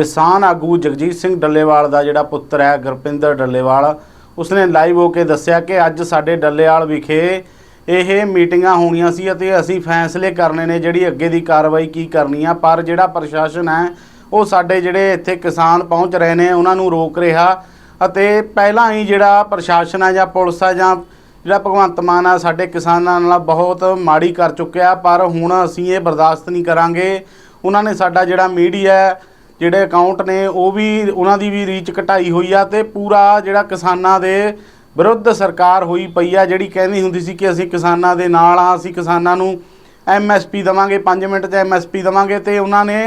ਕਿਸਾਨ ਆਗੂ ਜਗਜੀਤ ਸਿੰਘ ਡੱਲੇਵਾਲ ਦਾ ਜਿਹੜਾ ਪੁੱਤਰ ਹੈ ਗੁਰਪਿੰਦਰ ਡੱਲੇਵਾਲ ਉਸਨੇ ਲਾਈਵ ਹੋ ਕੇ ਦੱਸਿਆ ਕਿ ਅੱਜ ਸਾਡੇ ਡੱਲੇਵਾਲ ਵਿਖੇ ਇਹ ਮੀਟਿੰਗਾਂ ਹੋਣੀਆਂ ਸੀ ਅਤੇ ਅਸੀਂ ਫੈਸਲੇ ਕਰਨੇ ਨੇ ਜਿਹੜੀ ਅੱਗੇ ਦੀ ਕਾਰਵਾਈ ਕੀ ਕਰਨੀ ਆ। ਪਰ ਜਿਹੜਾ ਪ੍ਰਸ਼ਾਸਨ ਹੈ ਉਹ ਸਾਡੇ ਜਿਹੜੇ ਇੱਥੇ ਕਿਸਾਨ ਪਹੁੰਚ ਰਹੇ ਨੇ ਉਹਨਾਂ ਨੂੰ ਰੋਕ ਰਿਹਾ ਅਤੇ ਪਹਿਲਾਂ ਹੀ ਜਿਹੜਾ ਪ੍ਰਸ਼ਾਸਨ ਹੈ ਜਾਂ ਪੁਲਿਸ ਹੈ ਜਾਂ ਜਿਹੜਾ ਭਗਵੰਤ ਮਾਨ ਆ ਸਾਡੇ ਕਿਸਾਨਾਂ ਨਾਲ ਬਹੁਤ ਮਾੜੀ ਕਰ ਚੁੱਕਿਆ। ਪਰ ਹੁਣ ਅਸੀਂ ਇਹ ਬਰਦਾਸ਼ਤ ਨਹੀਂ ਕਰਾਂਗੇ। ਉਹਨਾਂ ਨੇ ਸਾਡਾ ਜਿਹੜਾ ਮੀਡੀਆ ਹੈ, ਜਿਹੜੇ ਅਕਾਊਂਟ ਨੇ, ਉਹ ਵੀ, ਉਹਨਾਂ ਦੀ ਵੀ ਰੀਚ ਘਟਾਈ ਹੋਈ ਆ ਤੇ ਪੂਰਾ ਜਿਹੜਾ ਕਿਸਾਨਾਂ ਦੇ ਵਿਰੁੱਧ ਸਰਕਾਰ ਹੋਈ ਪਈ ਆ, ਜਿਹੜੀ ਕਹਿੰਦੀ ਹੁੰਦੀ ਸੀ ਕਿ ਅਸੀਂ ਕਿਸਾਨਾਂ ਦੇ ਨਾਲ ਆ, ਅਸੀਂ ਕਿਸਾਨਾਂ ਨੂੰ ਐਮਐਸਪੀ ਦਵਾਂਗੇ 5 ਮਿੰਟ 'ਚ ਐਮਐਸਪੀ ਦਵਾਂਗੇ ਤੇ ਉਹਨਾਂ ਨੇ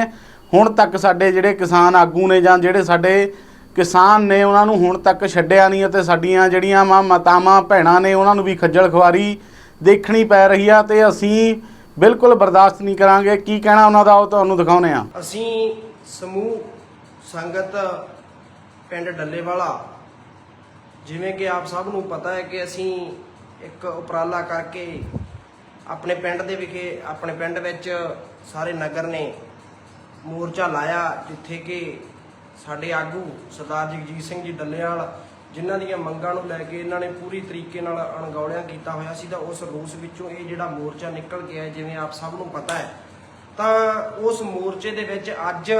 ਹੁਣ ਤੱਕ ਸਾਡੇ ਜਿਹੜੇ ਕਿਸਾਨ ਆਗੂ ਨੇ ਜਾਂ ਜਿਹੜੇ ਸਾਡੇ ਕਿਸਾਨ ਨੇ, ਉਹਨਾਂ ਨੂੰ ਹੁਣ ਤੱਕ ਛੱਡਿਆ ਨਹੀਂ ਅਤੇ ਸਾਡੀਆਂ ਜਿਹੜੀਆਂ ਮਾਂ ਮਾਤਾਵਾਂ, ਭੈਣਾਂ ਨੇ, ਉਹਨਾਂ ਨੂੰ ਵੀ ਖੱਜਲ ਖੁਆਰੀ ਦੇਖਣੀ ਪੈ ਰਹੀ ਆ ਤੇ ਅਸੀਂ ਬਿਲਕੁਲ ਬਰਦਾਸ਼ਤ ਨਹੀਂ ਕਰਾਂਗੇ। ਕੀ ਕਹਿਣਾ ਉਹਨਾਂ ਦਾ, ਉਹ ਤੁਹਾਨੂੰ ਦਿਖਾਉਨੇ ਆ ਅਸੀਂ ਸਮੂਹ, ਸੰਗਤ, ਪਿੰਡ ਡੱਲੇਵਾਲਾ, ਜਿਵੇਂ ਕਿ ਆਪ ਸਭ ਨੂੰ ਪਤਾ ਹੈ ਕਿ ਅਸੀਂ ਇੱਕ ਉਪਰਾਲਾ ਕਰਕੇ ਆਪਣੇ ਪਿੰਡ ਦੇ ਵਿਖੇ, ਆਪਣੇ ਪਿੰਡ ਵਿੱਚ ਸਾਰੇ ਨਗਰ ਨੇ ਮੋਰਚਾ ਲਾਇਆ, ਜਿੱਥੇ ਕਿ ਸਾਡੇ ਆਗੂ ਸਰਦਾਰ ਜਗਜੀਤ ਸਿੰਘ ਜੀ ਡੱਲੇਵਾਲ, ਜਿਨ੍ਹਾਂ ਦੀਆਂ ਮੰਗਾਂ ਨੂੰ ਲੈ ਕੇ ਇਹਨਾਂ ਨੇ ਪੂਰੀ ਤਰੀਕੇ ਨਾਲ ਅਣਗੌਲਿਆਂ ਕੀਤਾ ਹੋਇਆ ਸੀ, ਤਾਂ ਉਸ ਰੂਸ ਵਿੱਚੋਂ ਇਹ ਜਿਹੜਾ ਮੋਰਚਾ ਨਿਕਲ ਗਿਆ ਜਿਵੇਂ ਆਪ ਸਭ ਨੂੰ ਪਤਾ ਹੈ ਤਾਂ ਉਸ ਮੋਰਚੇ ਦੇ ਵਿੱਚ ਅੱਜ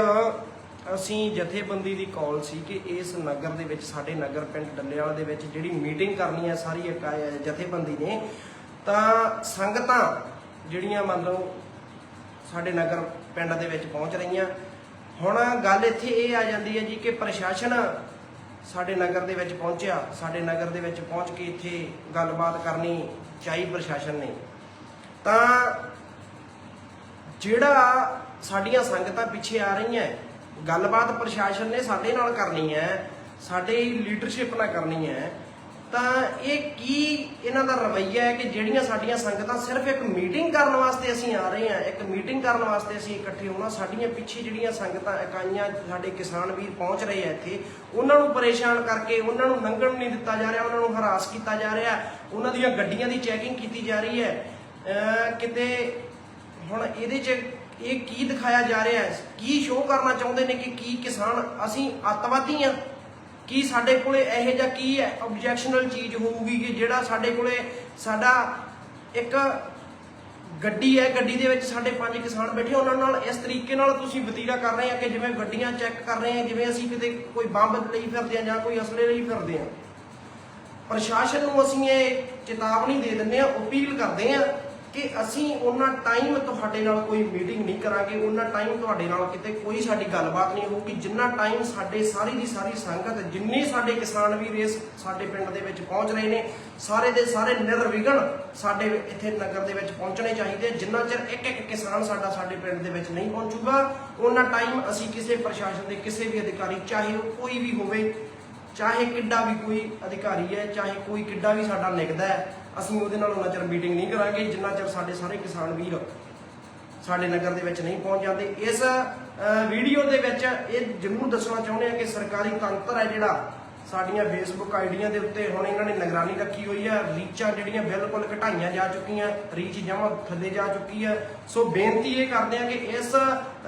ਅਸੀਂ ਜਥੇਬੰਦੀ ਦੀ ਕਾਲ ਸੀ ਕਿ ਇਸ ਨਗਰ ਦੇ ਵਿੱਚ, ਸਾਡੇ ਨਗਰ ਪਿੰਡ ਡੱਲੇਵਾਲ ਦੇ ਵਿੱਚ ਜਿਹੜੀ ਮੀਟਿੰਗ ਕਰਨੀ ਹੈ ਸਾਰੀ ਇਕਾਈ ਜਥੇਬੰਦੀ ਨੇ, ਤਾਂ ਸੰਗਤਾਂ ਜਿਹੜੀਆਂ ਮੰਨ ਲਓ ਸਾਡੇ ਨਗਰ ਪਿੰਡ ਦੇ ਵਿੱਚ ਪਹੁੰਚ ਰਹੀਆਂ। ਹੁਣ ਗੱਲ ਇੱਥੇ ਇਹ ਆ ਜਾਂਦੀ ਹੈ ਜੀ ਕਿ ਪ੍ਰਸ਼ਾਸਨ ਸਾਡੇ ਨਗਰ ਦੇ ਵਿੱਚ ਪਹੁੰਚਿਆ। ਸਾਡੇ ਨਗਰ ਦੇ ਵਿੱਚ ਪਹੁੰਚ ਕੇ ਇੱਥੇ ਗੱਲਬਾਤ ਕਰਨੀ ਚਾਹੀ ਪ੍ਰਸ਼ਾਸਨ ਨੇ। ਤਾਂ ਜਿਹੜਾ ਸਾਡੀਆਂ ਸੰਗਤਾਂ ਪਿੱਛੇ ਆ ਰਹੀਆਂ ਗੱਲਬਾਤ ਪ੍ਰਸ਼ਾਸਨ ਨੇ ਸਾਡੇ ਨਾਲ ਕਰਨੀ ਹੈ, ਸਾਡੇ ਲੀਡਰਸ਼ਿਪ ਨਾਲ ਕਰਨੀ ਹੈ, ਤਾਂ ਇਹ ਕੀ ਇਹਨਾਂ ਦਾ ਰਵੱਈਆ ਹੈ ਕਿ ਜਿਹੜੀਆਂ ਸਾਡੀਆਂ ਸੰਗਤਾਂ ਸਿਰਫ ਇੱਕ ਮੀਟਿੰਗ ਕਰਨ ਵਾਸਤੇ ਅਸੀਂ ਆ ਰਹੇ ਹਾਂ, ਇੱਕ ਮੀਟਿੰਗ ਕਰਨ ਵਾਸਤੇ ਅਸੀਂ ਇਕੱਠੇ ਹੋਣਾ, ਸਾਡੀਆਂ ਪਿੱਛੇ ਜਿਹੜੀਆਂ ਸੰਗਤਾਂ ਇਕਾਈਆਂ ਸਾਡੇ ਕਿਸਾਨ ਵੀਰ ਪਹੁੰਚ ਰਹੇ ਆ ਇੱਥੇ, ਉਹਨਾਂ ਨੂੰ ਪਰੇਸ਼ਾਨ ਕਰਕੇ, ਉਹਨਾਂ ਨੂੰ ਲੰਘਣ ਨਹੀਂ ਦਿੱਤਾ ਜਾ ਰਿਹਾ, ਉਹਨਾਂ ਨੂੰ ਹਰਾਸ ਕੀਤਾ ਜਾ ਰਿਹਾ, ਉਹਨਾਂ ਦੀਆਂ ਗੱਡੀਆਂ ਦੀ ਚੈਕਿੰਗ ਕੀਤੀ ਜਾ ਰਹੀ ਹੈ ਕਿਤੇ ਹੁਣ ਇਹਦੇ 'ਚ ਇਹ ਕੀ ਦਿਖਾਇਆ ਜਾ ਰਿਹਾ ਹੈ? ਕੀ ਸ਼ੋਅ ਕਰਨਾ ਚਾਹੁੰਦੇ ਨੇ ਕਿ ਕੀ ਕਿਸਾਨ ਅਸੀਂ ਅੱਤਵਾਦੀ ਆ ਕੀ ਸਾਡੇ ਕੋਲੇ ਇਹੋ ਜਿਹਾ ਕੀ ਹੈ? ਆਬਜੈਕਸ਼ਨਲ ਚੀਜ਼ ਹੋਊਗੀ ਕਿ ਜਿਹੜਾ ਸਾਡੇ ਕੋਲੇ ਸਾਡਾ ਇੱਕ ਗੱਡੀ ਹੈ, ਗੱਡੀ ਦੇ ਵਿੱਚ ਸਾਡੇ ਪੰਜ ਕਿਸਾਨ ਬੈਠੇ ਉਹਨਾਂ ਨਾਲ ਇਸ ਤਰੀਕੇ ਨਾਲ ਤੁਸੀਂ ਵਤੀਰਾ ਕਰ ਰਹੇ ਆ ਕਿ ਜਿਵੇਂ ਗੱਡੀਆਂ ਚੈੱਕ ਕਰ ਰਹੇ ਆ, ਜਿਵੇਂ ਅਸੀਂ ਕਿਤੇ ਕੋਈ ਬੰਬ ਲਈ ਫਿਰਦੇ ਆ ਜਾਂ ਕੋਈ ਅਸਲੇ ਲਈ ਫਿਰਦੇ ਆ। ਪ੍ਰਸ਼ਾਸਨ ਨੂੰ ਅਸੀਂ ਇਹ ਚੇਤਾਵਨੀ ਦੇ ਦਿੰਦੇ ਆ, ਅਪੀਲ ਕਰਦੇ ਆ ਕਿ ਅਸੀਂ ਉਹਨਾਂ ਟਾਈਮ ਤੁਹਾਡੇ ਨਾਲ ਕੋਈ ਮੀਟਿੰਗ ਨਹੀਂ ਕਰਾਂਗੇ, ਉਹਨਾਂ ਟਾਈਮ ਤੁਹਾਡੇ ਨਾਲ ਕਿਤੇ ਕੋਈ ਸਾਡੀ ਗੱਲਬਾਤ ਨਹੀਂ ਹੋਊਗੀ। ਜਿੰਨਾ ਟਾਈਮ ਸਾਡੇ ਸਾਰੀ ਦੀ ਸਾਰੀ ਸੰਗਤ, ਜਿੰਨੇ ਸਾਡੇ ਕਿਸਾਨ ਵੀਰ ਇਸ ਸਾਡੇ ਪਿੰਡ ਦੇ ਵਿੱਚ ਪਹੁੰਚ ਰਹੇ ਨੇ, ਸਾਰੇ ਦੇ ਸਾਰੇ ਨਿਰਵਿਘਨ ਸਾਡੇ ਇੱਥੇ ਨਗਰ ਦੇ ਵਿੱਚ ਪਹੁੰਚਣੇ ਚਾਹੀਦੇ। ਜਿੰਨਾ ਚਿਰ ਇੱਕ ਇੱਕ ਕਿਸਾਨ ਸਾਡਾ ਸਾਡੇ ਪਿੰਡ ਦੇ ਵਿੱਚ ਨਹੀਂ ਪਹੁੰਚੂਗਾ, ਉਹਨਾਂ ਟਾਈਮ ਅਸੀਂ ਕਿਸੇ ਪ੍ਰਸ਼ਾਸਨ ਦੇ ਕਿਸੇ ਵੀ ਅਧਿਕਾਰੀ, ਚਾਹੇ ਉਹ ਕੋਈ ਵੀ ਹੋਵੇ ਚਾਹੇ ਕਿੱਡਾ ਵੀ ਕੋਈ ਅਧਿਕਾਰੀ ਹੈ, ਚਾਹੇ ਕੋਈ ਕਿੱਡਾ ਵੀ ਸਾਡਾ ਲਿਖਦਾ ਹੈ, ਅਸੀਂ ਉਹਦੇ ਨਾਲ ਉਹਨਾਂ ਚਿਰ ਮੀਟਿੰਗ ਨਹੀਂ ਕਰਾਂਗੇ, ਜਿੰਨਾ ਚਿਰ ਸਾਡੇ ਸਾਰੇ ਕਿਸਾਨ ਵੀਰ ਸਾਡੇ ਨਗਰ ਦੇ ਵਿੱਚ ਨਹੀਂ ਪਹੁੰਚ ਜਾਂਦੇ। ਇਸ ਵੀਡੀਓ ਦੇ ਵਿੱਚ ਇਹ ਜ਼ਰੂਰ ਦੱਸਣਾ ਚਾਹੁੰਦੇ ਆ ਕਿ ਸਰਕਾਰੀ ਤੰਤਰ ਹੈ ਜਿਹੜਾ ਸਾਡੀਆਂ ਫੇਸਬੁੱਕ ਆਈਡੀਆਂ ਦੇ ਉੱਤੇ ਹੁਣ ਇਹਨਾਂ ਨੇ ਨਿਗਰਾਨੀ ਰੱਖੀ ਹੋਈ ਹੈ ਰੀਚਾਂ ਜਿਹੜੀਆਂ ਬਿਲਕੁਲ ਘਟਾਈਆਂ ਜਾ ਚੁੱਕੀਆਂ, ਰੀਚ ਜਮਾਂ ਥੱਲੇ ਜਾ ਚੁੱਕੀ ਹੈ ਸੋ ਬੇਨਤੀ ਇਹ ਕਰਦੇ ਆ ਕਿ ਇਸ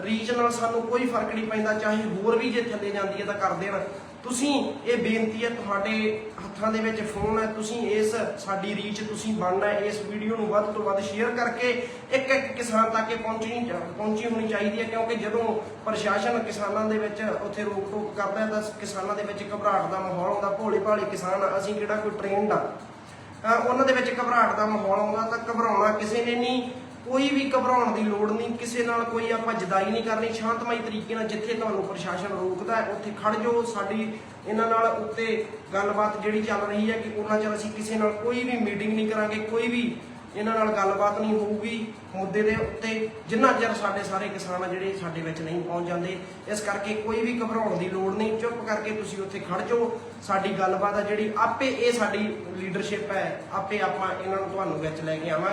ਰੀਚ ਨਾਲ ਸਾਨੂੰ ਕੋਈ ਫ਼ਰਕ ਨਹੀਂ ਪੈਂਦਾ, ਚਾਹੇ ਹੋਰ ਵੀ ਜੇ ਥੱਲੇ ਜਾਂਦੀ ਹੈ ਤਾਂ ਕਰ ਦੇਣ। ਤੁਸੀਂ ਇਹ ਬੇਨਤੀ ਹੈ ਤੁਹਾਡੇ ਹੱਥਾਂ ਦੇ ਵਿੱਚ ਫੋਨ ਹੈ ਤੁਸੀਂ ਇਸ ਸਾਡੀ ਰੀਚ ਤੁਸੀਂ ਬਣਨਾ ਹੈ, ਇਸ ਵੀਡੀਓ ਨੂੰ ਵੱਧ ਤੋਂ ਵੱਧ ਸ਼ੇਅਰ ਕਰਕੇ ਇੱਕ ਇੱਕ ਕਿਸਾਨ ਤੱਕ ਇਹ ਪਹੁੰਚਣੀ ਪਹੁੰਚੀ ਹੋਣੀ ਚਾਹੀਦੀ ਹੈ ਕਿਉਂਕਿ ਜਦੋਂ ਪ੍ਰਸ਼ਾਸਨ ਕਿਸਾਨਾਂ ਦੇ ਵਿੱਚ ਉੱਥੇ ਰੋਕ ਟੋਕ ਕਰਦਾ ਹੈ, ਤਾਂ ਕਿਸਾਨਾਂ ਦੇ ਵਿੱਚ ਘਬਰਾਹਟ ਦਾ ਮਾਹੌਲ ਆਉਂਦਾ ਭੋਲੇ ਭਾਲੇ ਕਿਸਾਨ ਆ, ਅਸੀਂ ਕਿਹੜਾ ਕੋਈ ਟ੍ਰੇਨਡ ਆ। ਉਹਨਾਂ ਦੇ ਵਿੱਚ ਘਬਰਾਹਟ ਦਾ ਮਾਹੌਲ ਆਉਂਦਾ ਤਾਂ ਘਬਰਾਉਣਾ ਕਿਸੇ ਨੇ ਨਹੀਂ ਕੋਈ ਵੀ ਘਬਰਾਉਣ ਦੀ ਲੋੜ ਨਹੀਂ ਕਿਸੇ ਨਾਲ ਕੋਈ ਆਪਾਂ ਜਦਾਈ ਨਹੀਂ ਕਰਨੀ ਸ਼ਾਂਤਮਈ ਤਰੀਕੇ ਨਾਲ ਜਿੱਥੇ ਤੁਹਾਨੂੰ ਪ੍ਰਸ਼ਾਸਨ ਰੋਕਦਾ ਹੈ ਉੱਥੇ ਖੜ ਜਾਓ ਸਾਡੀ ਇਹਨਾਂ ਨਾਲ ਉੱਤੇ ਗੱਲਬਾਤ ਜਿਹੜੀ ਚੱਲ ਰਹੀ ਹੈ ਕਿ ਉਹਨਾਂ ਚਿਰ ਅਸੀਂ ਕਿਸੇ ਨਾਲ ਕੋਈ ਵੀ ਮੀਟਿੰਗ ਨਹੀਂ ਕਰਾਂਗੇ ਕੋਈ ਵੀ ਇਹਨਾਂ ਨਾਲ ਗੱਲਬਾਤ ਨਹੀਂ ਹੋਊਗੀ, ਮੁੱਦੇ ਦੇ ਉੱਤੇ ਜਿੰਨਾ ਚਿਰ ਸਾਡੇ ਸਾਰੇ ਕਿਸਾਨ ਆ ਜਿਹੜੇ ਸਾਡੇ ਵਿੱਚ ਨਹੀਂ ਪਹੁੰਚ ਜਾਂਦੇ, ਇਸ ਕਰਕੇ ਕੋਈ ਵੀ ਘਬਰਾਉਣ ਦੀ ਲੋੜ ਨਹੀਂ, ਚੁੱਪ ਕਰਕੇ ਤੁਸੀਂ ਉੱਥੇ ਖੜ ਜਾਓ। ਸਾਡੀ ਗੱਲਬਾਤ ਆ ਜਿਹੜੀ ਆਪੇ ਇਹ ਸਾਡੀ ਲੀਡਰਸ਼ਿਪ ਹੈ, ਆਪੇ ਆਪਾਂ ਇਹਨਾਂ ਨੂੰ ਤੁਹਾਨੂੰ ਵਿੱਚ ਲੈ ਕੇ ਆਵਾਂਗੇ।